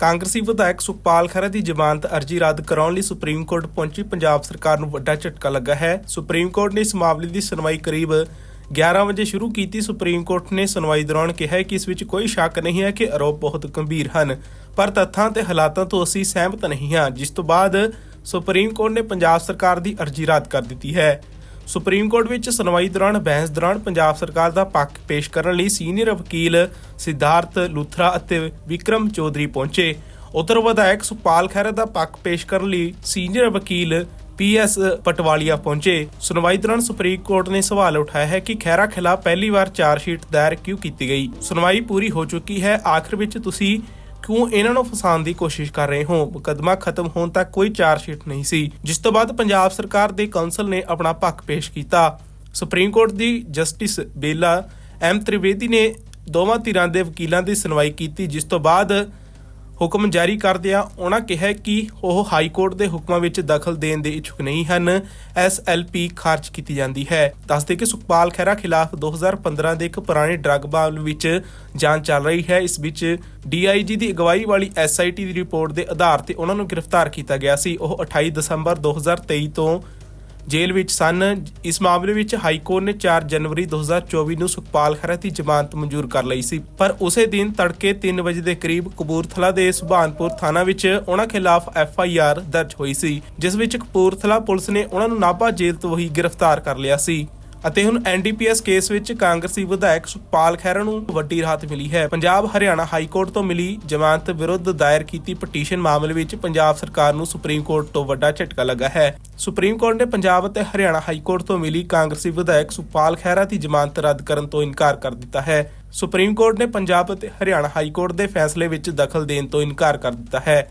ਕਾਂਗਰਸੀ ਵਿਧਾਇਕ ਸੁਖਪਾਲ ਖਹਿਰਾ ਦੀ ਜ਼ਮਾਨਤ ਅਰਜ਼ੀ ਰੱਦ ਕਰਾਉਣ ਲਈ ਸੁਪਰੀਮ ਕੋਰਟ ਪਹੁੰਚੀ। ਪੰਜਾਬ ਸਰਕਾਰ ਨੂੰ ਵੱਡਾ ਝਟਕਾ ਲੱਗਾ ਹੈ। ਸੁਪਰੀਮ ਕੋਰਟ ਨੇ ਇਸ ਮਾਮਲੇ ਦੀ ਸੁਣਵਾਈ ਕਰੀਬ 11 ਵਜੇ ਸ਼ੁਰੂ ਕੀਤੀ। ਸੁਪਰੀਮ ਕੋਰਟ ਨੇ ਸੁਣਵਾਈ ਦੌਰਾਨ ਕਿਹਾ ਕਿ ਇਸ ਵਿੱਚ ਕੋਈ ਸ਼ੱਕ ਨਹੀਂ ਹੈ ਕਿ ਆਰੋਪ ਬਹੁਤ ਗੰਭੀਰ ਹਨ। ਪਰ ਤੱਥਾਂ ਤੇ ਹਾਲਾਤਾਂ ਤੋਂ ਅਸੀਂ ਸਹਿਮਤ ਨਹੀਂ ਹਾਂ। ਜਿਸ ਤੋਂ ਬਾਅਦ ਸੁਪਰੀਮ ਕੋਰਟ ਨੇ ਪੰਜਾਬ ਸਰਕਾਰ ਦੀ ਅਰਜ਼ੀ ਰੱਦ ਕਰ ਦਿੱਤੀ ਹੈ। ਸੁਪਰੀਮ ਕੋਰਟ ਵਿੱਚ ਸੁਣਵਾਈ ਦੌਰਾਨ, ਬਹਿਸ ਦੌਰਾਨ ਪੰਜਾਬ ਸਰਕਾਰ ਦਾ ਪੱਖ ਪੇਸ਼ ਕਰਨ ਲਈ ਸੀਨੀਅਰ ਵਕੀਲ ਸਿਧਾਰਥ ਲੂਥਰਾ ਅਤੇ ਵਿਕਰਮ ਚੌਧਰੀ ਪਹੁੰਚੇ। ਉਤਰ ਵਿਧਾਇਕ ਸੁਪਾਲ ਖਹਿਰਾ ਦਾ ਪੱਖ ਪੇਸ਼ ਕਰਨ ਲਈ ਸੀਨੀਅਰ ਵਕੀਲ ਪੀਐਸ ਪਟਵਾਲੀਆ ਪਹੁੰਚੇ। ਸੁਣਵਾਈ ਦੌਰਾਨ ਸੁਪਰੀਮ ਕੋਰਟ ਨੇ ਸਵਾਲ ਉਠਾਇਆ ਹੈ ਕਿ ਖਹਿਰਾ ਖਿਲਾਫ ਪਹਿਲੀ ਵਾਰ ਚਾਰਜਸ਼ੀਟ ਦਾਇਰ ਕਿਉਂ ਕੀਤੀ ਗਈ? ਸੁਣਵਾਈ ਪੂਰੀ ਹੋ ਚੁੱਕੀ ਹੈ। ਆਖਰ ਵਿੱਚ ਤੁਸੀਂ ਕਿਉਂ ਇਹਨਾਂ ਨੂੰ ਫਸਾਉਣ ਦੀ ਕੋਸ਼ਿਸ਼ ਕਰ ਰਹੇ ਹੋ? ਮੁਕੱਦਮਾ ਖਤਮ ਹੋਣ ਤੱਕ ਕੋਈ ਚਾਰਜਸ਼ੀਟ ਨਹੀਂ ਸੀ। ਜਿਸ ਤੋਂ ਬਾਅਦ ਪੰਜਾਬ ਸਰਕਾਰ ਦੇ ਕੌਂਸਲ ਨੇ ਆਪਣਾ ਪੱਖ ਪੇਸ਼ ਕੀਤਾ। ਸੁਪਰੀਮ ਕੋਰਟ ਦੀ ਜਸਟਿਸ ਬੇਲਾ ਐਮ ਤ੍ਰਿਵੇਦੀ ਨੇ ਦੋਵਾਂ ਧਿਰਾਂ ਦੇ ਵਕੀਲਾਂ ਦੀ ਸੁਣਵਾਈ ਕੀਤੀ, ਜਿਸ ਤੋਂ ਬਾਅਦ ਹੁਕਮ ਜਾਰੀ ਕਰਦਿਆਂ ਉਹਨਾਂ ਕਿਹਾ ਕਿ ਉਹ ਹਾਈ ਕੋਰਟ ਦੇ ਹੁਕਮਾਂ ਵਿੱਚ ਦਖਲ ਦੇਣ ਦੇ ਇੱਛੁਕ ਨਹੀਂ ਹਨ। ਐਸਐਲਪੀ ਖਾਰਜ ਕੀਤੀ ਜਾਂਦੀ ਹੈ। ਦੱਸਦੇ ਕਿ ਸੁਖਪਾਲ ਖਹਿਰਾ ਖਿਲਾਫ 2015 ਦੇ ਇੱਕ ਪੁਰਾਣੇ ਡਰੱਗ ਮਾਮਲੇ ਵਿੱਚ ਜਾਂਚ ਚੱਲ ਰਹੀ ਹੈ। ਇਸ ਵਿੱਚ ਡੀਆਈਜੀ ਦੀ ਅਗਵਾਈ ਵਾਲੀ ਐਸਆਈਟੀ ਦੀ ਰਿਪੋਰਟ ਦੇ ਆਧਾਰ ਤੇ ਉਹਨਾਂ ਨੂੰ ਗ੍ਰਿਫਤਾਰ ਕੀਤਾ ਗਿਆ ਸੀ। ਉਹ 28 ਦਸੰਬਰ 2023 ਤੋਂ ਜੇਲ੍ਹ ਵਿੱਚ ਸਨ। ਇਸ ਮਾਮਲੇ ਵਿੱਚ ਹਾਈ ਕੋਰਟ ਨੇ 4 ਜਨਵਰੀ 2024 ਨੂੰ ਸੁਖਪਾਲ ਖਹਿਰਾ ਦੀ ਜ਼ਮਾਨਤ ਮਨਜ਼ੂਰ ਕਰ ਲਈ ਸੀ। ਪਰ ਉਸੇ ਦਿਨ ਤੜਕੇ 3 ਵਜੇ ਦੇ ਕਰੀਬ ਕਪੂਰਥਲਾ ਦੇ ਸੁਭਾਨਪੁਰ ਥਾਣਾ ਵਿੱਚ ਉਹਨਾਂ ਖਿਲਾਫ ਐਫ ਆਈ ਆਰ ਦਰਜ ਹੋਈ ਸੀ, ਜਿਸ ਵਿੱਚ ਕਪੂਰਥਲਾ ਪੁਲਿਸ ਨੇ ਉਹਨਾਂ ਨੂੰ ਨਾਭਾ ਜੇਲ੍ਹ ਤੋਂ ਹੀ ਗ੍ਰਿਫਤਾਰ ਕਰ ਲਿਆ ਸੀ। ਅਤੇ ਹੁਣ ਐਨਡੀਪੀਐਸ ਕੇਸ ਵਿੱਚ ਕਾਂਗਰਸੀ ਵਿਧਾਇਕ ਸੁਖਪਾਲ ਖਹਿਰਾ ਨੂੰ ਵੱਡੀ ਰਾਹਤ ਮਿਲੀ ਹੈ। ਪੰਜਾਬ, ਹਰਿਆਣਾ ਹਾਈ ਕੋਰਟ ਤੋਂ ਮਿਲੀ ਜ਼ਮਾਨਤ ਵਿਰੁੱਧ ਦਾਇਰ ਕੀਤੀ ਪਟੀਸ਼ਨ ਮਾਮਲੇ ਵਿੱਚ ਪੰਜਾਬ ਸਰਕਾਰ ਨੂੰ ਸੁਪਰੀਮ ਕੋਰਟ ਤੋਂ ਵੱਡਾ ਝਟਕਾ ਲੱਗਾ ਹੈ। ਸੁਪਰੀਮ ਕੋਰਟ ਨੇ ਪੰਜਾਬ ਅਤੇ ਹਰਿਆਣਾ ਹਾਈ ਕੋਰਟ ਤੋਂ ਮਿਲੀ ਕਾਂਗਰਸੀ ਵਿਧਾਇਕ ਸੁਖਪਾਲ ਖਹਿਰਾ ਦੀ ਜ਼ਮਾਨਤ ਰੱਦ ਕਰਨ ਤੋਂ ਇਨਕਾਰ ਕਰ ਦਿੱਤਾ ਹੈ। ਸੁਪਰੀਮ ਕੋਰਟ ਨੇ ਪੰਜਾਬ ਅਤੇ ਹਰਿਆਣਾ ਹਾਈ ਕੋਰਟ ਦੇ ਫੈਸਲੇ ਵਿੱਚ ਦਖਲ ਦੇਣ ਤੋਂ ਇਨਕਾਰ ਕਰ ਦਿੱਤਾ ਹੈ।